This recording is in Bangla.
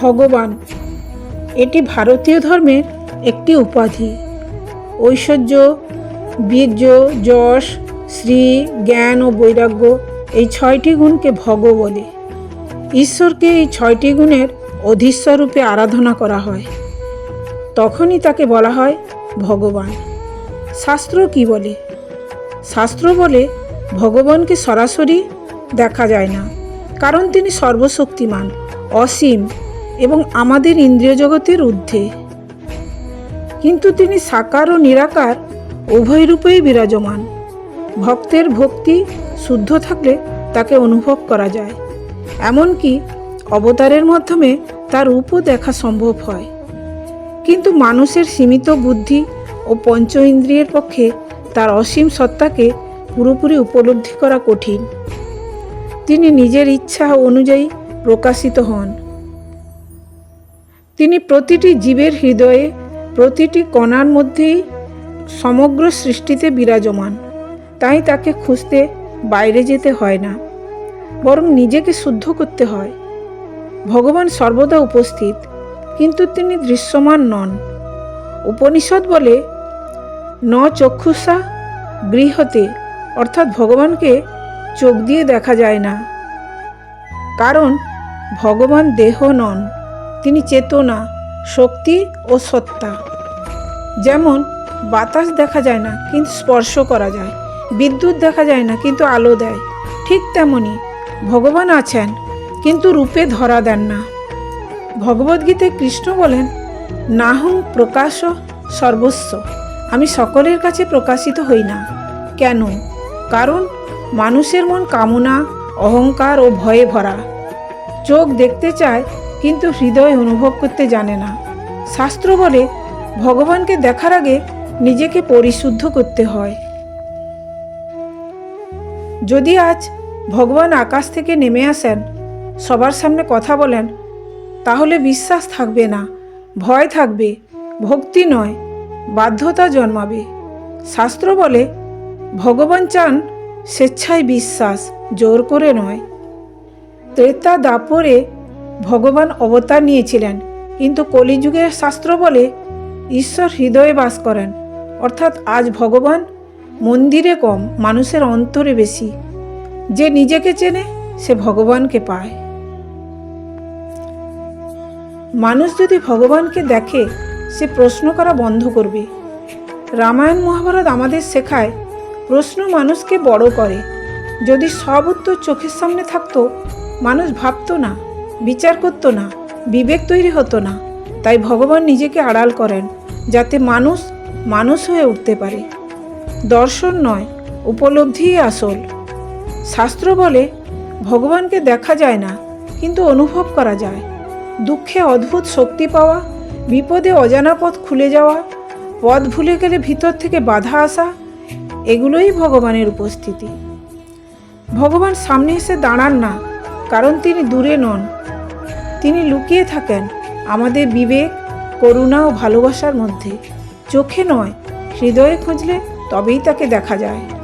ভগবান। এটি ভারতীয় ধর্মের একটি উপাধি। ঐশ্বর্য, বীর্য, যশ, শ্রী, জ্ঞান ও বৈরাগ্য এই ছয়টি গুণকে ভগ বলে। ঈশ্বরকে এই ছয়টি গুণের অধীশ্বরূপে আরাধনা করা হয়। তখনই তাকে বলা হয় ভগবান। শাস্ত্র কি বলে? শাস্ত্র বলে, ভগবানকে সরাসরি দেখা যায় না, কারণ তিনি সর্বশক্তিমান, অসীম এবং আমাদের ইন্দ্রিয় জগতের ঊর্ধ্বে। কিন্তু তিনি সাকার ও নিরাকার উভয় রূপেই বিরাজমান। ভক্তের ভক্তি শুদ্ধ থাকলে তাকে অনুভব করা যায়। এমনকি অবতারের মাধ্যমে তার রূপও দেখা সম্ভব হয়। কিন্তু মানুষের সীমিত বুদ্ধি ও পঞ্চ ইন্দ্রিয়ের পক্ষে তার অসীম সত্তাকে পুরোপুরি উপলব্ধি করা কঠিন। তিনি নিজের ইচ্ছা অনুযায়ী প্রকাশিত হন। তিনি প্রতিটি জীবের হৃদয়ে, প্রতিটি কণার মধ্যেই সমগ্র সৃষ্টিতে বিরাজমান। তাই তাকে খুঁজতে বাইরে যেতে হয় না, বরং নিজেকে শুদ্ধ করতে হয়। ভগবান সর্বদা উপস্থিত, কিন্তু তিনি দৃশ্যমান নন। উপনিষদ বলে, ন চক্ষুষা গৃহতে, অর্থাৎ ভগবানকে চোখ দিয়ে দেখা যায় না, কারণ ভগবান দেহ নন। তিনি চেতনা, শক্তি ও সত্তা। যেমন, বাতাস দেখা যায় না, কিন্তু স্পর্শ করা যায়। বিদ্যুৎ দেখা যায় না, কিন্তু আলো দেয়। ঠিক তেমনি, ভগবান আছেন, কিন্তু রূপে ধরা দেন না। ভগবদ্গীতায় কৃষ্ণ বলেন, নাহং প্রকাশ সর্বস্ব। আমি সকলের কাছে প্রকাশিত হই না। কেন? কারণ, মানুষের মন কামনা, অহংকার ও ভয়ে ভরা। চোখ দেখতে চায় কিন্তু হৃদয় অনুভব করতে জানে না। শাস্ত্র বলে, ভগবানকে দেখার আগে নিজেকে পরিশুদ্ধ করতে হয়। যদি আজ ভগবান আকাশ থেকে নেমে আসেন, সবার সামনে কথা বলেন, তাহলে বিশ্বাস থাকবে না, ভয় থাকবে, ভক্তি নয়, বাধ্যতা জন্মাবে। শাস্ত্র বলে, ভগবান চান স্বেচ্ছায় বিশ্বাস, জোর করে নয়। ত্রেতা দাপরে ভগবান অবতার নিয়েছিলেন। কিন্তু কলিযুগের শাস্ত্র বলে ঈশ্বর হৃদয়ে বাস করেন। অর্থাৎ আজ ভগবান মন্দিরে কম, মানুষের অন্তরে বেশি। যে নিজেকে চেনে, সে ভগবানকে পায়। মানুষ যদি ভগবানকে দেখে, সে প্রশ্ন করা বন্ধ করবে। রামায়ণ মহাভারত আমাদের শেখায়, প্রশ্ন মানুষকে বড় করে। যদি সব উত্তর চোখের সামনে থাকতো, মানুষ ভাবতো না। বিচার করতো না, বিবেক তৈরি হতো না। তাই ভগবান নিজেকে আড়াল করেন, যাতে মানুষ মানুষ হয়ে উঠতে পারে। দর্শন নয়, উপলব্ধিই আসল। শাস্ত্র বলে, ভগবানকে দেখা যায় না, কিন্তু অনুভব করা যায়। দুঃখে অদ্ভুত শক্তি পাওয়া, বিপদে অজানা পথ খুলে যাওয়া, পথ ভুলে গেলে ভিতর থেকে বাধা আসা, এগুলোই ভগবানের উপস্থিতি। ভগবান সামনে এসে দাঁড়ান না, কারণ তিনি দূরে নন। তিনি লুকিয়ে থাকেন আমাদের বিবেক, করুণা ও ভালোবাসার মধ্যে। চোখে নয়, হৃদয়ে খুঁজলে তবেই তাকে দেখা যায়।